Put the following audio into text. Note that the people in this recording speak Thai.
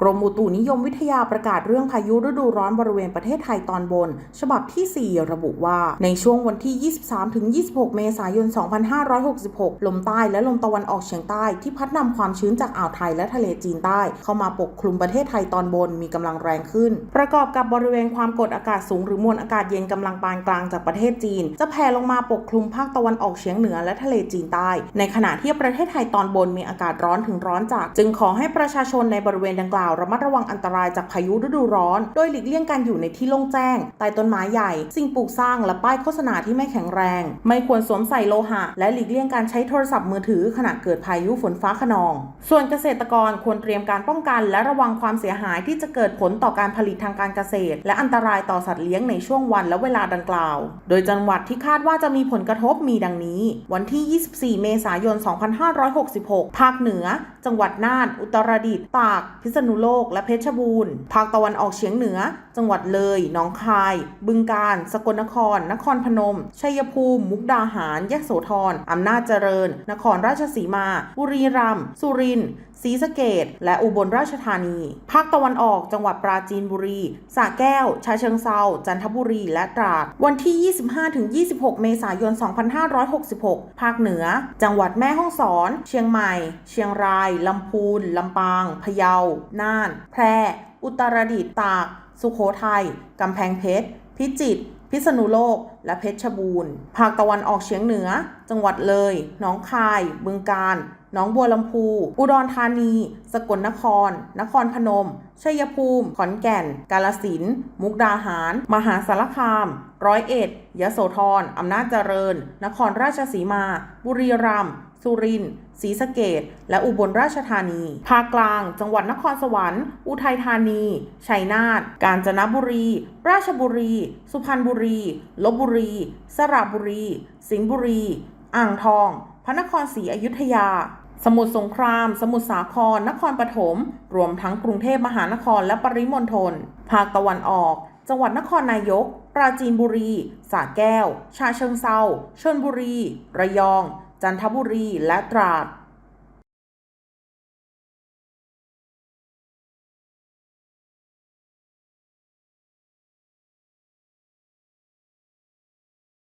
กรมอุตุนิยมวิทยาประกาศเรื่องพายุฤดูร้อนบริเวณประเทศไทยตอนบน ฉบับที่ 4 ระบุว่า ในช่วงวันที่ 23-26 เมษายน 2566 ลมใต้และลมตะวันออกเฉียงใต้ที่พัดนำความชื้นจากอ่าวไทยและทะเลจีนใต้ เข้ามาปกคลุมประเทศไทยตอนบนมีกำลังแรงขึ้น ประกอบกับบริเวณความกดอากาศสูงหรือมวลอากาศเย็นกำลังปานกลางจากประเทศจีน จะแผ่ลงมาปกคลุมภาคตะวันออกเฉียงเหนือและทะเลจีนใต้ ในขณะที่ประเทศไทยตอนบนมีอากาศร้อนถึงร้อนจัดจึงขอให้ประชาชนในบริเวณดังกล่าวระมัดระวังอันตรายจากพายุฤดูร้อน โดยหลีกเลี่ยงการอยู่ในที่โล่งแจ้ง ใต้ต้นไม้ใหญ่ สิ่งปลูกสร้างและป้ายโฆษณาที่ไม่แข็งแรง ไม่ควรสวมใส่โลหะ และหลีกเลี่ยงการใช้โทรศัพท์มือถือขณะเกิดพายุฝนฟ้าขนอง ส่วนเกษตรกรควรเตรียมการป้องกัน และระวังความเสียหายที่จะเกิดผลต่อการผลิตทางการเกษตร และอันตรายต่อสัตว์เลี้ยงในช่วงวันและเวลาดังกล่าว โดยจังหวัดที่คาดว่าจะมีผลกระทบมีดังนี้ วันที่ 24 เมษายน 2566 ภาคเหนือ จังหวัดน่าน อุตรดิตถ์ตาก พิษณุโลก และเพชรบูรณ์ ภาคตะวันออกเฉียงเหนือ จังหวัดเลย หนองคาย บึงกาฬ สกลนคร นครพนม ชัยภูมิ มุกดาหาร ยะโสธร อำนาจเจริญ นครราชสีมา บุรีรัมย์ สุรินทร์ ศรีสะเกดและอุบลราชธานี ภาคตะวันออก จังหวัดปราจีนบุรี สระแก้ว ชาเชิงเซา จันทบุรี และตราด วันที่ 25-26 เมษายน 2566 ภาคเหนือ จังหวัดแม่ฮ่องสอน เชียงใหม่ เชียงรายลำพูน ลำปาง พะเยา น่าน แพร่ อุตรดิตถ์ ตาก สุโขทัย กำแพงเพชร พิจิตร พิษณุโลก และเพชรบูรณ์ ภาคตะวันออกเฉียงเหนือ จังหวัดเลย หนองคาย บึงกาฬ หนองบัวลำพู อุดรธานี สกลนคร นครพนม ชัยภูมิ ขอนแก่น กาลสินธุ์มุกดาหาร มหาสารคาม ร้อยเอ็ด ยโสธร อำนาจเจริญ นครราชสีมา บุรีรัมย์ สุรินทร์ศรีสะเกดและอุบลราชธานี ภาคกลาง จังหวัดนครสวรรค์ อุทัยธานี ชัยนาท กาญจนบุรี ราชบุรี สุพรรณบุรี ลบบุรี สระบุรี สิงห์บุรี อ่างทอง พระนครศรีอยุธยา สมุทรสงคราม สมุทรสาคร นครปฐม รวมทั้งกรุงเทพมหานครและปริมณฑล ภาคตะวันออก จังหวัดนครนายก ปราจีนบุรี สระแก้ว ชาเชิงเซาชลบุรี ระยอง จันทบุรีและตราด